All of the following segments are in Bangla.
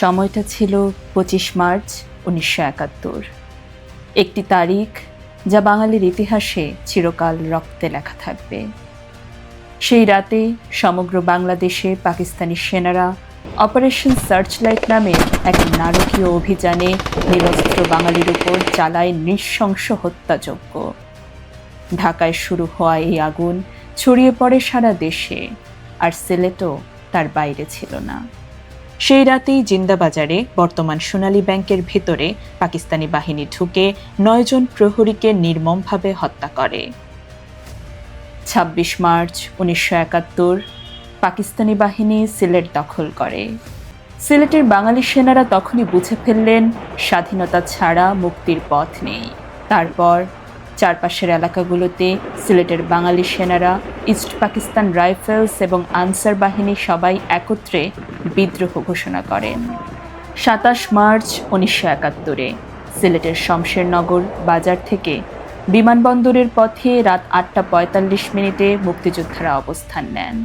সময়টা ছিল পঁচিশ মার্চ উনিশশো একাত্তর। একটি তারিখ যা বাঙালির ইতিহাসে চিরকাল রক্তে লেখা থাকবে। সেই রাতে সমগ্র বাংলাদেশে পাকিস্তানি সেনারা অপারেশন সার্চলাইট নামে এক নারকীয় অভিযানে নিরস্ত্র বাঙালির উপর চালায় নৃশংস হত্যাযজ্ঞ। ঢাকায় শুরু হওয়া এই আগুন ছড়িয়ে পড়ে সারা দেশে, আর সিলেটও তার বাইরে ছিল না। সেই রাতেই জিন্দাবাজারে বর্তমান সোনালী ব্যাংকের ভেতরে পাকিস্তানি বাহিনী ঢুকে নয়জন প্রহরীকে নির্মমভাবে হত্যা করে। ছাব্বিশ মার্চ উনিশশো একাত্তর, পাকিস্তানি বাহিনী সিলেট দখল করে। সিলেটের বাঙালি সেনারা তখনই বুঝে ফেললেন, স্বাধীনতা ছাড়া মুক্তির পথ নেই। তারপর চারপাশের এলাকাগুলোতে সিলেটের বাঙালি সেনারা, ইস্ট পাকিস্তান রাইফেলস এবং আনসার বাহিনী সবাই একত্রে বিদ্রোহ ঘোষণা করেন সাতাশ মার্চ উনিশশো একাত্তরে সিলেটের শমশেরনগর বাজার থেকে বিমানবন্দরের পথে রাত আটটা পঁয়তাল্লিশ মিনিটে মুক্তিযোদ্ধারা অবস্থান নেন।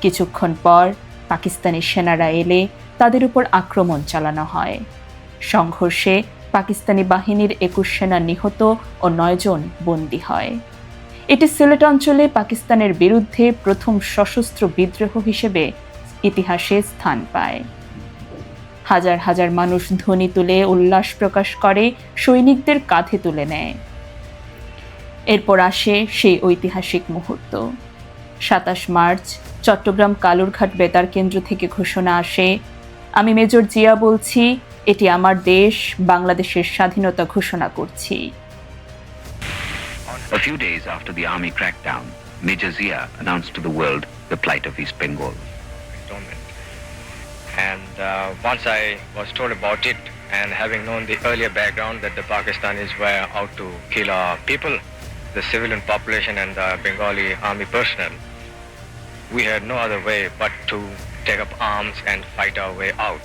কিছুক্ষণ পর পাকিস্তানি সেনারা এলে তাদের উপর আক্রমণ চালানো হয়। সংঘর্ষে পাকিস্তানি বাহিনীর একুশ সেনা নিহত ও নয়জন বন্দী হয়। এটি সিলেট অঞ্চলে পাকিস্তানের বিরুদ্ধে প্রথম সশস্ত্র বিদ্রোহ হিসেবে ইতিহাসে স্থান পায়। হাজার হাজার মানুষ ধ্বনি তুলে উল্লাস প্রকাশ করে, সৈনিকদের কাঁধে তুলে নেয়। এরপর আসে সেই ঐতিহাসিক মুহূর্ত। সাতাশ মার্চ, চট্টগ্রাম কালুরঘাট বেতার কেন্দ্র থেকে ঘোষণা আসে, আমি মেজর জিয়া বলছি এটি আমার দেশ বাংলাদেশের স্বাধীনতা ঘোষণা করছি A few days after the army crackdown, Major Zia announced to the world the plight of East Bengal. And uh, once I was told about it, and having known the earlier background that the Pakistanis were out to kill our people, the civilian population and the Bengali army personnel, we had no other way but to take up arms and fight our way out.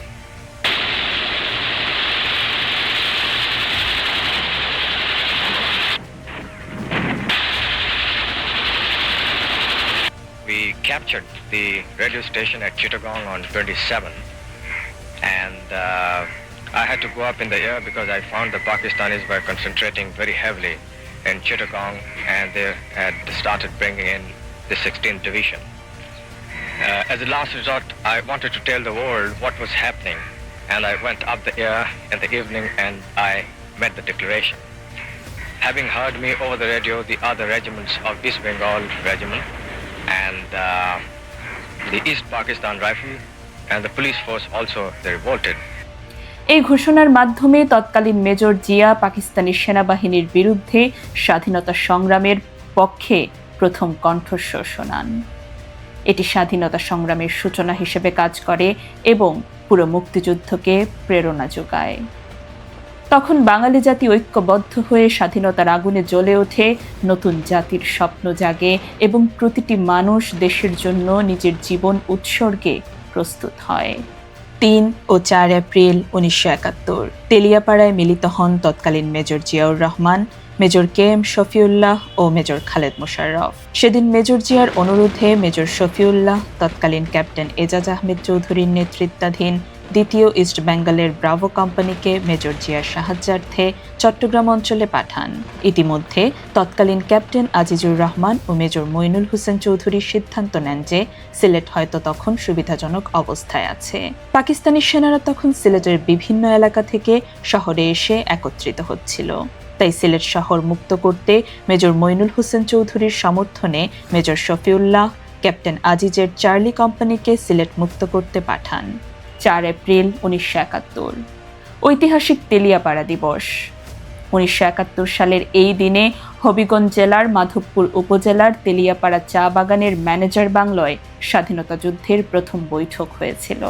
Captured the radio station at Chittagong on 27, and uh, I had to go up in the air because I found the Pakistanis were concentrating very heavily in Chittagong, and they had started bringing in the 16th Division. Uh, as a last resort, I wanted to tell the world what was happening, and I went up the air in the evening and I made the declaration. Having heard me over the radio, the other regiments of East Bengal Regiment and uh, the East Pakistan Rifle and the police force also they revolted. এই ঘোষণার মাধ্যমে তৎকালীন মেজর জিয়া পাকিস্তানি সেনাবাহিনীর বিরুদ্ধে স্বাধীনতা সংগ্রামের পক্ষে প্রথম কণ্ঠস্বর শোনান এটি স্বাধীনতা সংগ্রামের সূচনা হিসেবে কাজ করে এবং পুরো মুক্তিযুদ্ধকে প্রেরণা যোগায় তখন বাঙালি জাতি ঐক্যবদ্ধ হয়ে স্বাধীনতার আগুনে জ্বলে ওঠে, নতুন জাতির স্বপ্ন জাগে এবং প্রতিটি মানুষ দেশের জন্য নিজের জীবন উৎসর্গে প্রস্তুত হয়। তিন ও চার এপ্রিল উনিশশো একাত্তর, তেলিয়াপাড়ায় মিলিত হন তৎকালীন major Ziaur Rahman, major K M Shafiullah ও মেজর খালেদ মোশাররফ। সেদিন মেজর জিয়ার অনুরোধে মেজর শফিউল্লাহ, তৎকালীন ক্যাপ্টেন এজাজ আহমেদ চৌধুরীর নেতৃত্বাধীন দ্বিতীয় ইস্ট বেঙ্গলের ব্রাভো কোম্পানিকে মেজর জিয়ার সাহায্যার্থে চট্টগ্রাম অঞ্চলে পাঠান। ইতিমধ্যে তৎকালীন ক্যাপ্টেন আজিজুর রহমান ও মেজর মইনুল হোসেন চৌধুরী সিদ্ধান্ত নেন যে সিলেট হয়তো তখন সুবিধাজনক অবস্থায় আছে। পাকিস্তানি সেনারা তখন সিলেটের বিভিন্ন এলাকা থেকে শহরে এসে একত্রিত হচ্ছিল। তাই সিলেট শহর মুক্ত করতে মেজর মইনুল হোসেন চৌধুরীর সমর্থনে মেজর শফিউল্লাহ, ক্যাপ্টেন আজিজের চার্লি কোম্পানিকে সিলেট মুক্ত করতে পাঠান। চার এপ্রিল উনিশশো একাত্তর। ঐতিহাসিক তেলিয়াপাড়া দিবস। উনিশশো একাত্তর সালের এই দিনে হবিগঞ্জ জেলার মাধবপুর উপজেলার তেলিয়াপাড়া চা বাগানের ম্যানেজার বাংলায় স্বাধীনতা যুদ্ধের প্রথম বৈঠক হয়েছিল।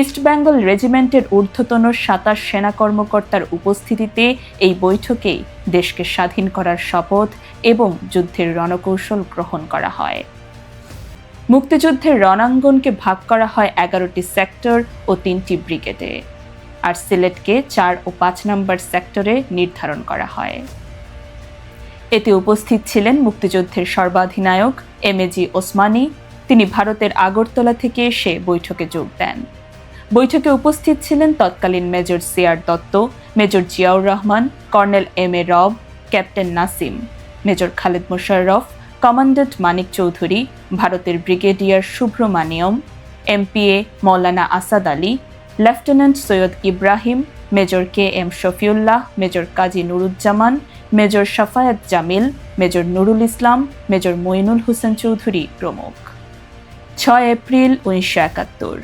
ইস্ট বেঙ্গল রেজিমেন্টের ঊর্ধ্বতন সাতাশ সেনা কর্মকর্তার উপস্থিতিতে এই বৈঠকেই দেশকে স্বাধীন করার শপথ এবং যুদ্ধের রণকৌশল গ্রহণ করা হয়। মুক্তিযুদ্ধের রণাঙ্গনকে ভাগ করা হয় এগারোটি সেক্টর ও তিনটি ব্রিগেডে। আর সিলেটকে চার ও পাঁচ নম্বর সেক্টরে নির্ধারণ করা হয়। এতে উপস্থিত ছিলেন মুক্তিযুদ্ধের সর্বাধিনায়ক এম এ জি ওসমানী। তিনি ভারতের আগরতলা থেকে এসে বৈঠকে যোগ দেন। বৈঠকে উপস্থিত ছিলেন তৎকালীন major CR Dutta, major Ziaur Rahman, colonel M A Rab, captain Nasim, major Khaled Mosharraf commandant Manik Chowdhury, ভারতের brigadier Subramaniam MPA Maulana Asad Ali, lieutenant Syed Ibrahim, major K M Shafiullah, major Kazi Nuruzzaman, major Shafayat Jamil, major Nurul Islam, major Moinul Hossain Chowdhury প্রমুখ। ছয় এপ্রিল উনিশশো একাত্তর।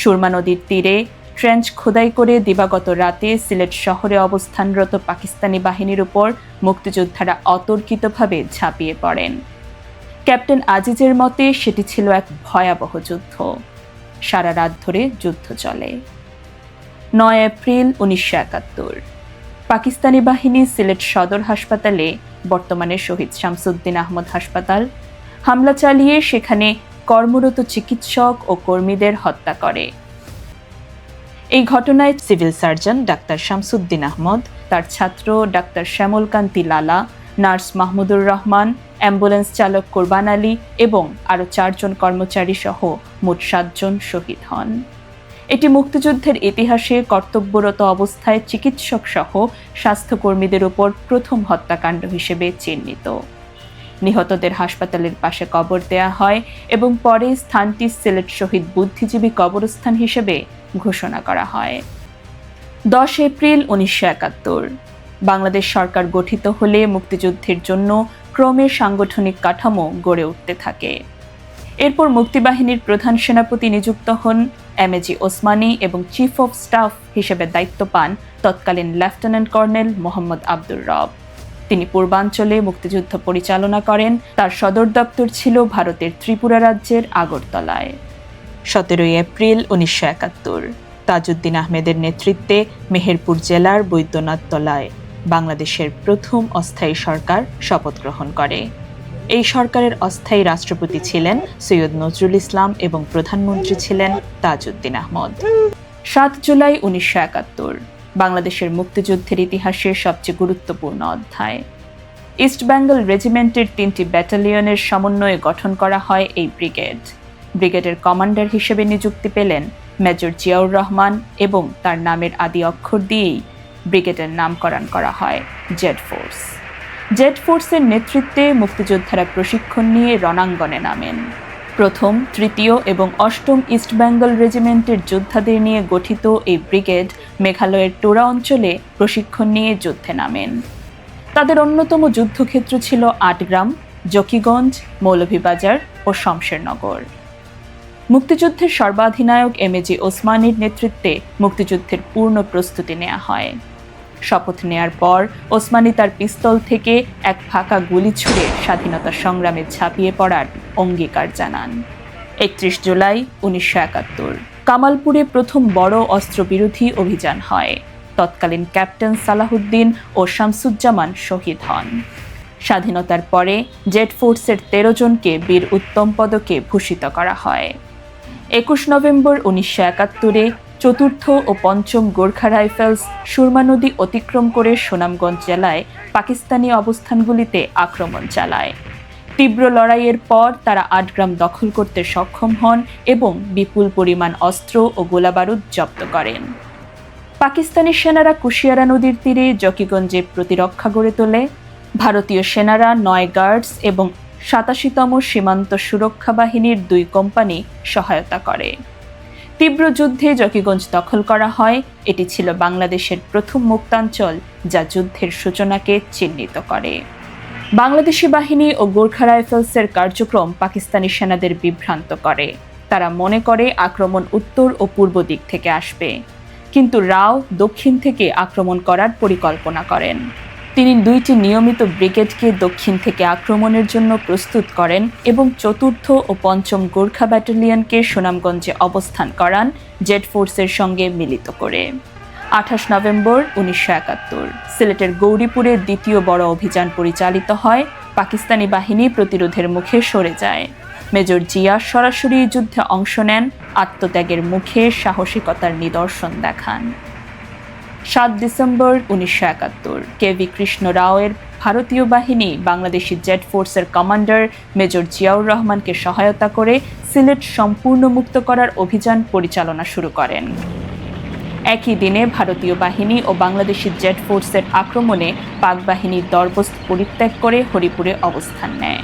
সুরমা নদীর তীরে ট্রেঞ্চ খোদাই করে দিবাগত রাতে সিলেট শহরে অবস্থানরত পাকিস্তানি বাহিনীর উপর মুক্তিযোদ্ধারা অতর্কিতভাবে ঝাঁপিয়ে পড়েন। ক্যাপ্টেন আজিজের মতে সেটি ছিল এক ভয়াবহ যুদ্ধ। সারা রাত ধরে যুদ্ধ চলে। নয় এপ্রিল উনিশশো একাত্তর। পাকিস্তানি বাহিনী সিলেট সদর হাসপাতালে বর্তমানে শহীদ শামসুদ্দিন আহমদ হাসপাতাল। হামলা চালিয়ে সেখানে কর্মরত চিকিৎসক ও কর্মীদের হত্যা করে। এই ঘটনায় civil surgeon doctor Shamsuddin Ahmed, তার ছাত্র ডাক্তার শ্যামলকান্তি লালা, নার্স মাহমুদুর রহমান, অ্যাম্বুলেন্স চালক কোরবান আলী এবং আরও চারজন কর্মচারী সহ মোট সাতজন শহীদ হন। এটি মুক্তিযুদ্ধের ইতিহাসে কর্তব্যরত অবস্থায় চিকিৎসক সহ স্বাস্থ্যকর্মীদের উপর প্রথম হত্যাকাণ্ড হিসেবে চিহ্নিত। নিহতদের হাসপাতালের পাশে কবর দেয়া হয় এবং পরে স্থানটি সিলেট শহীদ বুদ্ধিজীবী কবরস্থান হিসেবে ঘোষণা করা হয়। দশ এপ্রিল উনিশশো একাত্তর, বাংলাদেশ সরকার গঠিত হলে মুক্তিযুদ্ধের জন্য ক্রমে সাংগঠনিক কাঠামো গড়ে উঠতে থাকে। এরপর মুক্তিবাহিনীর প্রধান সেনাপতি নিযুক্ত হন এমএজি ওসমানী এবং চিফ অফ স্টাফ হিসেবে দায়িত্ব পান তৎকালীন লেফটেন্যান্ট কর্নেল মোহাম্মদ আব্দুর রব। তিনি পূর্বাঞ্চলে মুক্তিযুদ্ধ পরিচালনা করেন। তার সদর দপ্তর ছিল ভারতের ত্রিপুরা রাজ্যের আগরতলায়। সতেরোই এপ্রিল উনিশশো একাত্তর, তাজউদ্দিন আহমেদের নেতৃত্বে মেহেরপুর জেলার বৈদ্যনাথতলায় বাংলাদেশের প্রথম অস্থায়ী সরকার শপথ গ্রহণ করে। এই সরকারের অস্থায়ী রাষ্ট্রপতি ছিলেন সৈয়দ নজরুল ইসলাম এবং প্রধানমন্ত্রী ছিলেন তাজউদ্দিন আহমদ। সাত জুলাই উনিশশো একাত্তর বাংলাদেশের মুক্তিযুদ্ধের ইতিহাসের সবচেয়ে গুরুত্বপূর্ণ অধ্যায়। ইস্ট বেঙ্গল রেজিমেন্টের তিনটি ব্যাটালিয়নের সমন্বয়ে গঠন করা হয় এই ব্রিগেড। ব্রিগেডের কমান্ডার হিসেবে নিযুক্তি পেলেন মেজর জিয়াউর রহমান এবং তার নামের আদি অক্ষর দিয়েই ব্রিগেডের নামকরণ করা হয়, জেড ফোর্স। জেড ফোর্সের নেতৃত্বে মুক্তিযোদ্ধারা প্রশিক্ষণ নিয়ে রণাঙ্গনে নামেন। প্রথম, তৃতীয় এবং অষ্টম ইস্ট বেঙ্গল রেজিমেন্টের যোদ্ধাদের নিয়ে গঠিত এই ব্রিগেড মেঘালয়ের টোরা অঞ্চলে প্রশিক্ষণ নিয়ে যুদ্ধে নামেন। তাদের অন্যতম যুদ্ধক্ষেত্র ছিল আটগ্রাম, জকিগঞ্জ, মৌলভীবাজার ও শমশেরনগর। মুক্তিযুদ্ধের সর্বাধিনায়ক এমএজি ওসমানীর নেতৃত্বে মুক্তিযুদ্ধের পূর্ণ প্রস্তুতি নেওয়া হয়। শপথ নেয়ার পর ওসমানী তার পিস্তল থেকে এক ফাঁকা গুলি ছুড়ে স্বাধীনতা সংগ্রামে ঝাঁপিয়ে পড়ার অঙ্গীকার জানান। একত্রিশ জুলাই উনিশশো একাত্তর। কামালপুরে প্রথম বড় অস্ত্রবিরোধী অভিযান হয়। তৎকালীন ক্যাপ্টেন সালাহুদ্দিন ও শামসুজ্জামান শহীদ হন। স্বাধীনতার পরে জেট ফোর্সের তেরো জনকে বীর উত্তম পদকে ভূষিত করা হয়। একুশ নভেম্বর উনিশশো একাত্তরে চতুর্থ ও পঞ্চম গোর্খা রাইফেলস সুরমা নদী অতিক্রম করে সুনামগঞ্জ জেলায় পাকিস্তানি অবস্থানগুলিতে আক্রমণ চালায়। তীব্র লড়াইয়ের পর তারা আটগ্রাম দখল করতে সক্ষম হন এবং বিপুল পরিমাণ অস্ত্র ও গোলাবারুদ জব্দ করেন। পাকিস্তানি সেনারা কুশিয়ারা নদীর তীরে জকিগঞ্জে প্রতিরক্ষা গড়ে তোলে। ভারতীয় সেনারা নয় গার্ডস এবং সাতাশিতম সীমান্ত সুরক্ষা বাহিনীর দুই কোম্পানি সহায়তা করে। তীব্র যুদ্ধে জকিগঞ্জ দখল করা হয়। এটি ছিল বাংলাদেশের প্রথম মুক্তাঞ্চল, যা যুদ্ধের সূচনাকে চিহ্নিত করে। বাংলাদেশি বাহিনী ও গোর্খা রাইফেলসের কার্যক্রম পাকিস্তানি সেনাদের বিভ্রান্ত করে। তারা মনে করে আক্রমণ উত্তর ও পূর্ব দিক থেকে আসবে। কিন্তু রাও দক্ষিণ থেকে আক্রমণ করার পরিকল্পনা করেন। তিনি দুইটি নিয়মিত ব্রিগেডকে দক্ষিণ থেকে আক্রমণের জন্য প্রস্তুত করেন এবং চতুর্থ ও পঞ্চম গোর্খা ব্যাটালিয়নকে সুনামগঞ্জে অবস্থান করান, জেড ফোর্সের সঙ্গে মিলিত করে। আঠাশ নভেম্বর উনিশশো একাত্তর। সিলেটের গৌরীপুরে দ্বিতীয় বড় অভিযান পরিচালিত হয়, পাকিস্তানি বাহিনী প্রতিরোধের মুখে সরে যায়। মেজর জিয়া সরাসরি যুদ্ধে অংশ নেন, আত্মত্যাগের মুখে সাহসিকতার নিদর্শন দেখান। সাত ডিসেম্বর উনিশশো একাত্তর। কেভি কৃষ্ণ রাওয়ের ভারতীয় বাহিনী বাংলাদেশি জেট ফোর্সের কমান্ডার মেজর জিয়াউর রহমানকে সহায়তা করে সিলেট সম্পূর্ণ মুক্ত করার অভিযান পরিচালনা শুরু করেন। একই দিনে ভারতীয় বাহিনী ও বাংলাদেশি জেট ফোর্সের আক্রমণে পাক বাহিনীর দরবস্ত পরিত্যাগ করে হরিপুরে অবস্থান নেয়।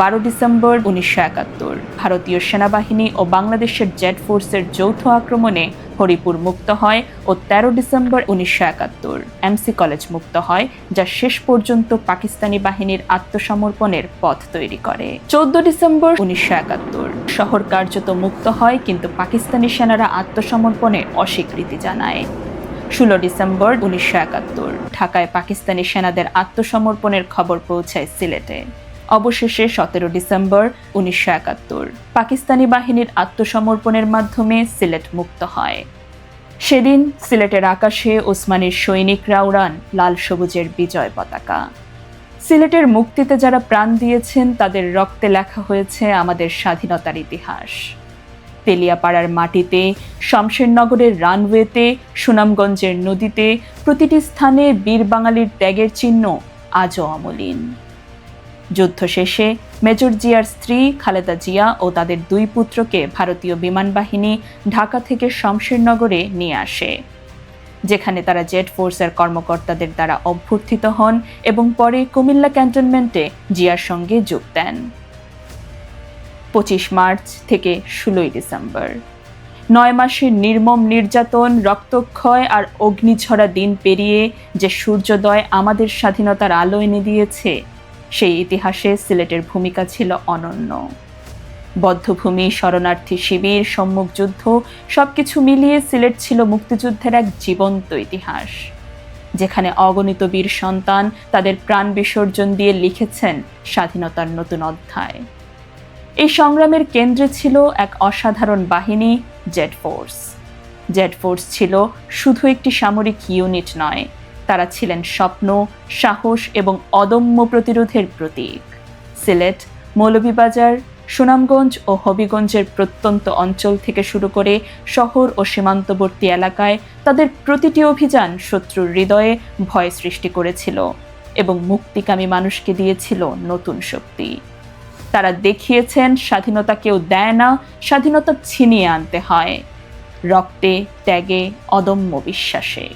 বারো ডিসেম্বর উনিশশো একাত্তর, ভারতীয় সেনাবাহিনী ও বাংলাদেশের জেট ফোর্সের যৌথ আক্রমণে হরিপুর মুক্ত হয় ও তেরো ডিসেম্বর উনিশশো একাত্তর। এমসি কলেজ মুক্ত হয়, যা শেষ পর্যন্ত পাকিস্তানি বাহিনীর আত্মসমর্পণের পথ তৈরি করে। চোদ্দ ডিসেম্বর উনিশশো একাত্তর। শহর কার্যত মুক্ত হয়, কিন্তু পাকিস্তানি সেনারা আত্মসমর্পণে অস্বীকৃতি জানায়। ষোলো ডিসেম্বর উনিশশো একাত্তর। ঢাকায় পাকিস্তানি সেনাদের আত্মসমর্পণের খবর পৌঁছায় সিলেটে। অবশেষে সতেরো ডিসেম্বর উনিশশো একাত্তর। পাকিস্তানি বাহিনীর আত্মসমর্পণের মাধ্যমে সিলেট মুক্ত হয়। সেদিন সিলেটের আকাশে ওসমানীর সৈনিকরা উড়ান লাল সবুজের বিজয় পতাকা। সিলেটের মুক্তিতে যারা প্রাণ দিয়েছেন, তাদের রক্তে লেখা হয়েছে আমাদের স্বাধীনতার ইতিহাস। তেলিয়াপাড়ার মাটিতে, শমশেরনগরের রানওয়েতে, সুনামগঞ্জের নদীতে প্রতিটি স্থানে বীর বাঙালির ত্যাগের চিহ্ন আজও অমলিন। যুদ্ধ শেষে মেজর জিয়ার স্ত্রী খালেদা জিয়া ও তাদের দুই পুত্রকে ভারতীয় বিমান বাহিনী ঢাকা থেকে শমশেরনগরে নিয়ে আসে, যেখানে তারা জেট ফোর্সের কর্মকর্তাদের দ্বারা অভ্যর্থিত হন এবং পরে কুমিল্লা ক্যান্টনমেন্টে জিয়ার সঙ্গে যোগ দেন। পঁচিশ মার্চ থেকে ষোলোই ডিসেম্বর। নয় মাসের নির্মম নির্যাতন, রক্তক্ষয় আর অগ্নিঝরা দিন পেরিয়ে যে সূর্যোদয় আমাদের স্বাধীনতার আলো এনে দিয়েছে সেই ইতিহাসে সিলেটের ভূমিকা ছিল অনন্য। বদ্ধভূমি, শরণার্থী শিবির, সম্মুখ যুদ্ধ, সবকিছু মিলিয়ে সিলেট ছিল মুক্তিযুদ্ধের এক জীবন্ত ইতিহাস। যেখানে অগণিত বীর সন্তান তাদের প্রাণ বিসর্জন দিয়ে লিখেছেন স্বাধীনতার নতুন অধ্যায়। এই সংগ্রামের কেন্দ্রে ছিল এক অসাধারণ বাহিনী জেট ফোর্স। জেট ফোর্স ছিল শুধু একটি সামরিক ইউনিট নয় তারা ছিলেন স্বপ্ন, সাহস এবং অদম্য প্রতিরোধের প্রতীক। সিলেট, মৌলভীবাজার, সুনামগঞ্জ ও হবিগঞ্জের প্রত্যন্ত অঞ্চল থেকে শুরু করে শহর ও সীমান্তবর্তী এলাকায় তাদের প্রতিটি অভিযান শত্রুর হৃদয়ে ভয় সৃষ্টি করেছিল এবং মুক্তিকামী মানুষকে দিয়েছিল নতুন শক্তি। তারা দেখিয়েছেন স্বাধীনতা কেউ দেয় না, স্বাধীনতা ছিনিয়ে আনতে হয়। রক্তে, ত্যাগে, অদম্য বিশ্বাসে।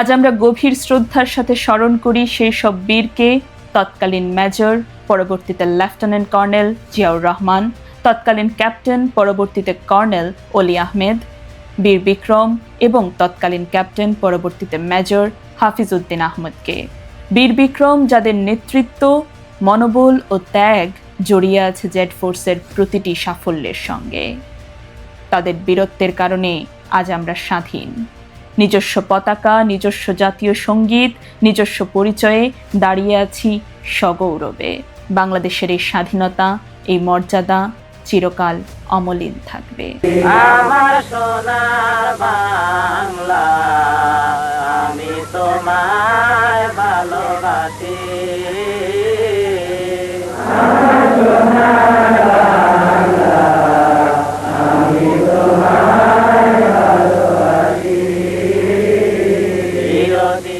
আজ আমরা গভীর শ্রদ্ধার সাথে স্মরণ করি সেই সব বীরকে, তৎকালীন মেজর, পরবর্তীতে লেফটেন্যান্ট কর্নেল জিয়াউর রহমান, তৎকালীন ক্যাপ্টেন, পরবর্তীতে কর্নেল অলি আহমেদ, বীর বিক্রম এবং তৎকালীন ক্যাপ্টেন, পরবর্তীতে মেজর হাফিজ উদ্দিন আহমদকে। বীর বিক্রম যাদের নেতৃত্ব, মনোবল ও ত্যাগ জড়িয়ে আছে জেড ফোর্সের প্রতিটি সাফল্যের সঙ্গে। তাদের বীরত্বের কারণে আজ আমরা স্বাধীন। নিজস্ব পতাকা, নিজস্ব জাতীয় সংগীত, নিজস্ব পরিচয়ে দাঁড়িয়ে আছি সগৌরবে। বাংলাদেশের এই স্বাধীনতা, এই মর্যাদা চিরকাল অমলিন থাকবে। আমার সোনার বাংলা, আমি তোমায় ভালোবাসি। Radhe